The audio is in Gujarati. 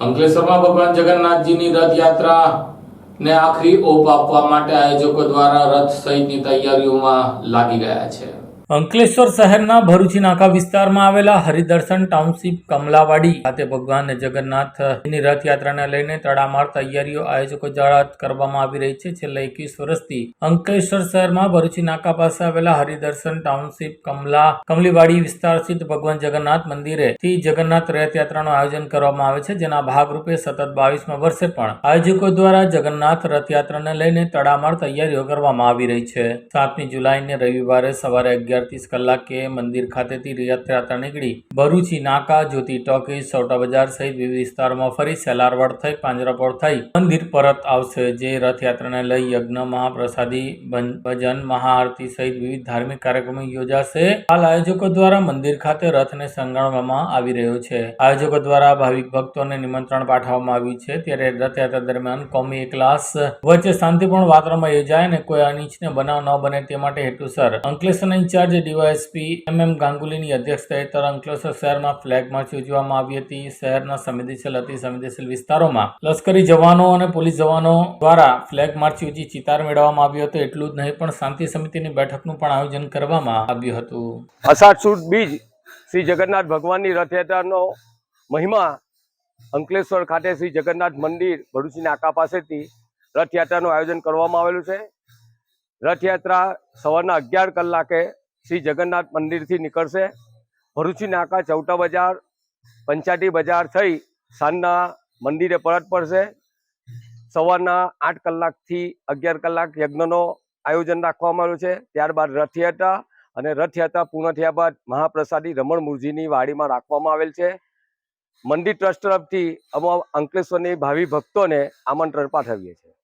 અંકલેશ્વરમાં ભગવાન જગન્નાથજીની રથયાત્રા ને આખરી ઓપ આપવા માટે આયોજકો દ્વારા રથ સહિતની તૈયારીઓમાં લાગી ગયા છે. અંકલેશ્વર શહેરના ભરૂચી નાકા વિસ્તારમાં આવેલા હરિદર્શન ટાઉનશીપ કમલાવાડી ખાતે ભગવાન જગન્નાથની રથયાત્રાને લઈને તડામાર તૈયારીઓ આયોજકો દ્વારા કરવામાં આવી રહી છે. છેલ્લા એકવીસ વર્ષથી અંકલેશ્વર શહેરમાં ભરૂચી નાકા પાસે આવેલા હરિદર્શન ટાઉનશીપ કમલા કમલીવાડી વિસ્તાર સ્થિત ભગવાન જગન્નાથ મંદિરે થી જગન્નાથ રથયાત્રાનું આયોજન કરવામાં આવે છે. જેના ભાગરૂપે સતત બાવીસમાં વર્ષે પણ આયોજકો દ્વારા જગન્નાથ રથયાત્રાને લઈને તડામાર તૈયારીઓ કરવામાં આવી રહી છે. સાતમી જુલાઈને રવિવારે સવારે અગિયાર ત્રીસ કલાકે મંદિર ખાતેથી રથયાત્રા નીકળી ભરૂચી, નાકા, જ્યોતિ ટોકીઝ સૌટા બજાર સહિત વિવિધ વિસ્તારોમાં ફરી સેલારવાડ થઈ, પાંજરાપોળ થઈ મંદિર પરત આવશે જે રથયાત્રાને લઈ યજ્ઞ, મહાપ્રસાદી ભજન, મહાઆરતી સહિત વિવિધ ધાર્મિક કાર્યક્રમો યોજાશે. હાલ આયોજકો દ્વારા મંદિર ખાતે રથને સંગાળવામાં આવી રહ્યો છે. આયોજકો દ્વારા ભાવિક ભક્તોને નિમંત્રણ પાઠવવામાં આવ્યું છે. ત્યારે રથયાત્રા દરમિયાન કોમી ક્લાસ વચ્ચે શાંતિપૂર્ણ વાતાવરણમાં યોજાય અને કોઈ અનિચ્છનીય બનાવ ન બને તે માટે હેતુસર અંકલેશ્વરના ઇન્ચાર્જ ડીવાયએસપી એમ એમ ગાંગુલીની અધ્યક્ષતાએ તર અંકલેશ્વર શહેરમાં ફ્લેગ માર્ચ યોજવામાં આવી હતી. શહેરના સંવેદનશીલ અતિ સંવેદનશીલ વિસ્તારોમાં લશ્કરી જવાનો અને પોલીસ જવાનો દ્વારા ફ્લેગ માર્ચ યોજી ચિતાર મેળવવામાં આવ્યો હતો. એટલું જ નહીં, પણ શાંતિ સમિતિની બેઠકનું પણ આયોજન કરવામાં આવ્યું હતું. અષાઢ સુદ બીજ શ્રી જગન્નાથ ભગવાનની રથયાત્રાનો મહિમા અંકલેશ્વર ખાતે શ્રી જગન્નાથ મંદિર ભરૂચી નાકા પાસેથી રથયાત્રાનું આયોજન કરવામાં આવેલું છે. રથયાત્રા સવારના અગિયાર કલાકે શ્રી જગન્નાથ મંદિરથી નીકળશે. ભરૂચી નાકા ચૌટા બજાર પંચાટી બજાર થઈ સાંજના મંદિરે પરત પડશે સવારના આઠ કલાકથી અગિયાર કલાક યજ્ઞનો આયોજન રાખવામાં આવ્યું છે. ત્યારબાદ રથયાત્રા અને રથયાત્રા પૂર્ણ થયા બાદ મહાપ્રસાદી રમણ મુરજીની વાડીમાં રાખવામાં આવેલ છે. મંદિર ટ્રસ્ટ તરફથી અમારા અંકલેશ્વરની ભાવિ ભક્તોને આમંત્રણ પાઠવીએ છીએ.